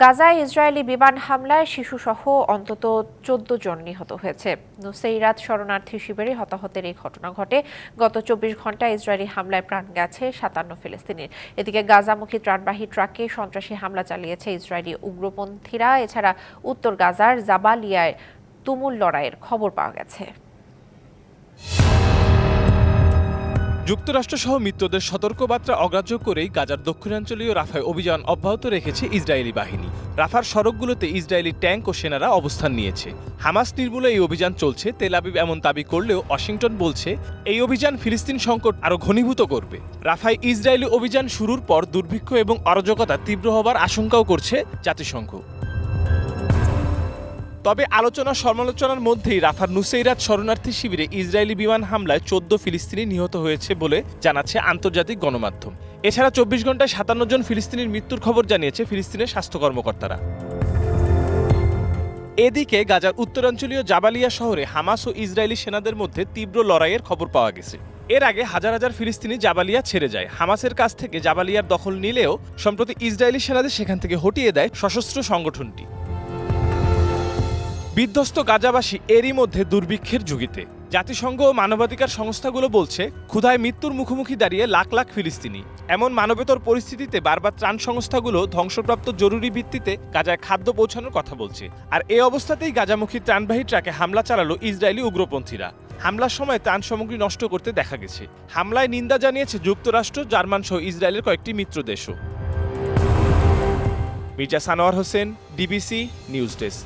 গাজায় ইসরায়েলি বিমান হামলায় শিশুসহ অন্তত চোদ্দ জন নিহত হয়েছে। নুসেইরাত শরণার্থী শিবিরে হতাহতের এই ঘটনা ঘটে। গত চব্বিশ ঘন্টায় ইসরায়েলি হামলায় প্রাণ গেছে সাতান্ন ফিলিস্তিনির। এদিকে গাজামুখী ত্রাণবাহী ট্রাকে সন্ত্রাসী হামলা চালিয়েছে ইসরায়েলি উগ্রপন্থীরা। এছাড়া উত্তর গাজার জাবালিয়ায় তুমুল লড়াইয়ের খবর পাওয়া গেছে। যুক্তরাষ্ট্রসহ মিত্রদের সতর্কবার্তা অগ্রাহ্য করেই গাজার দক্ষিণাঞ্চলীয় রাফায় অভিযান অব্যাহত রেখেছে ইসরায়েলি বাহিনী। রাফার সড়কগুলোতে ইসরায়েলি ট্যাঙ্ক ও সেনারা অবস্থান নিয়েছে। হামাস নির্মূলে এই অভিযান চলছে। তেল আবিব এমন দাবি করলেও ওয়াশিংটন বলছে, এই অভিযান ফিলিস্তিন সংকট আরও ঘনীভূত করবে। রাফায় ইসরায়েলি অভিযান শুরুর পর দুর্ভিক্ষ এবং অরাজকতা তীব্র হবার আশঙ্কাও করছে জাতিসংঘ। তবে আলোচনা সমালোচনার মধ্যেই রাফার নুসেইরাত শরণার্থী শিবিরে ইসরায়েলি বিমান হামলায় চোদ্দ ফিলিস্তিনি নিহত হয়েছে বলে জানাচ্ছে আন্তর্জাতিক গণমাধ্যম। এছাড়া চব্বিশ ঘন্টায় সাতান্ন জন ফিলিস্তিনির মৃত্যুর খবর জানিয়েছে ফিলিস্তিনের স্বাস্থ্য কর্মকর্তারা। এদিকে গাজার উত্তরাঞ্চলীয় জাবালিয়া শহরে হামাস ও ইসরায়েলি সেনাদের মধ্যে তীব্র লড়াইয়ের খবর পাওয়া গেছে। এর আগে হাজার হাজার ফিলিস্তিনি জাবালিয়া ছেড়ে যায়। হামাসের কাছ থেকে জাবালিয়ার দখল নিলেও সম্প্রতি ইসরায়েলি সেনাদের সেখান থেকে হটিয়ে দেয় সশস্ত্র সংগঠনটি। বিধ্বস্ত গাজাবাসী এরই মধ্যে দুর্ভিক্ষের যুগিতে জাতিসংঘ ও মানবাধিকার সংস্থাগুলো বলছে, ক্ষুধায় মৃত্যুর মুখোমুখি দাঁড়িয়ে লাখ লাখ ফিলিস্তিনি। এমন মানবেতর পরিস্থিতিতে বারবার ত্রাণ সংস্থাগুলো ধ্বংসপ্রাপ্ত জরুরি ভিত্তিতে গাজায় খাদ্য পৌঁছানোর কথা বলছে। আর এই অবস্থাতেই গাজামুখী ত্রাণবাহী ট্রাকে হামলা চালালো ইসরায়েলি উগ্রপন্থীরা। হামলার সময় ত্রাণ সামগ্রী নষ্ট করতে দেখা গেছে। হামলায় নিন্দা জানিয়েছে যুক্তরাষ্ট্র, জার্মান সহ ইসরায়েলের কয়েকটি মিত্র দেশও। Mirza Sanowar Hossain, DBC news desk.